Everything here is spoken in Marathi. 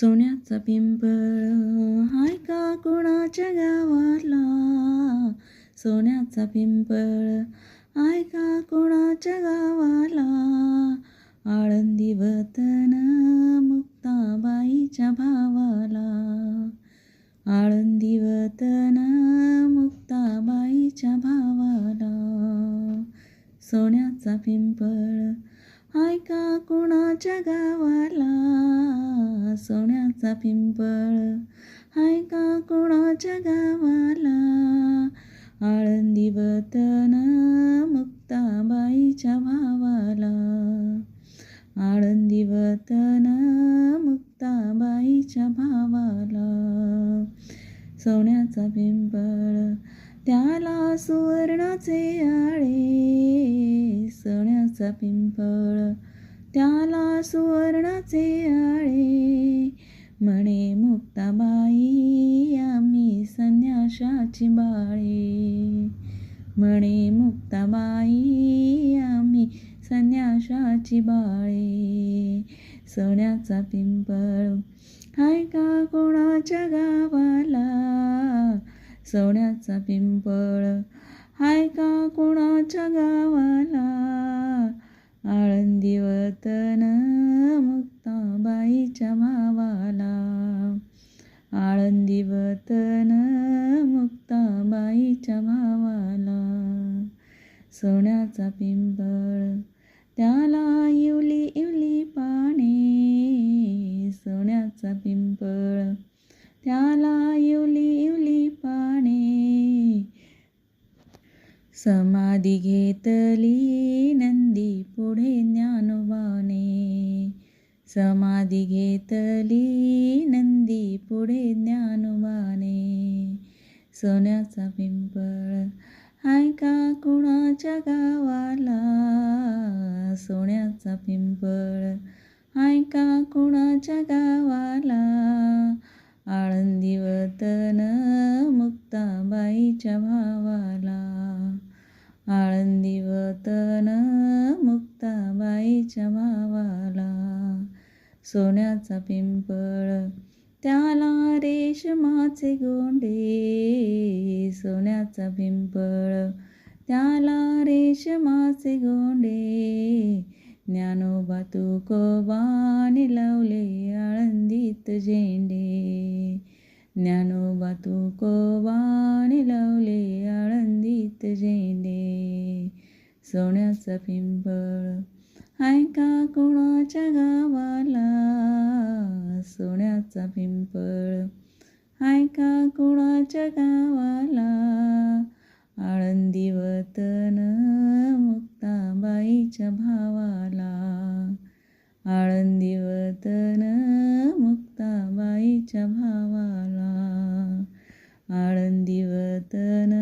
सोन्याचा पिंपळ हाय का कोणाच्या गावाला सोन्याचा पिंपळ हाय का कोणाच्या गावाला आळंदी वतन मुक्ताबाईच्या भावाला. आळंदी वतन मुक्ताबाईच्या भावाला. सोन्याचा पिंपळ हाय का कोणाच्या गावाला सोन्याचा पिंपळ. हाय का कोणाच्या गावाला आळंदी वतन मुक्ताबाईच्या भावाला. आळंदी वतन मुक्ताबाईच्या भावाला सोन्याचा पिंपळ. त्याला सुवर्णाचे आळे सोन्याचा पिंपळ त्याला सुवर्णाचे आळे. म्हणे मुक्ताबाई आम्ही संन्याशाची बाळे. म्हणे मुक्ताबाई आम्ही संन्याशाची बाळे. सोन्याचा पिंपळ हाय का कोणाच्या गावाला? सोन्याचा पिंपळ हाय का कोणाच्या गावाला आळंदी वतन मुक्ताबाईच्या भावाला आळंदी वतन मुक्ताबाईच्या भावाला सोन्याचा पिंपळ त्याला इवली इवली पाने. सोन्याचा पिंपळ त्याला इवली इवली पाने. समाधी घेतली नंतर समाधी घेतली नंदी पुढे ज्ञानोबाने सोन्याचा पिंपळ हाय का कुणाच्या गावाला? सोन्याचा पिंपळ हाय का कुणाच्या गावाला? आळंदी वतन मुक्ताबाईच्या भावाला. आळंदी वतन मुक्ताबाईच्या भावाला. सोन्याचा पिंपळ त्याला रेशमाचे गोंडे. सोन्याचा पिंपळ त्याला रेशमाचे गोंडे. ज्ञानोबा तुकोबाने लावले आळंदीत झेंडे. ज्ञानोबा तुकोबाने लावले आळंदीत झेंडे. सोन्याचा पिंपळ हाय का कोणाच्या गावाला सोन्याचा पिंपळ. हाय का कोणाच्या गावाला आळंदी वतन मुक्ताबाईच्या भावाला. आळंदी वतन मुक्ताबाईच्या भावाला. आळंदी वतन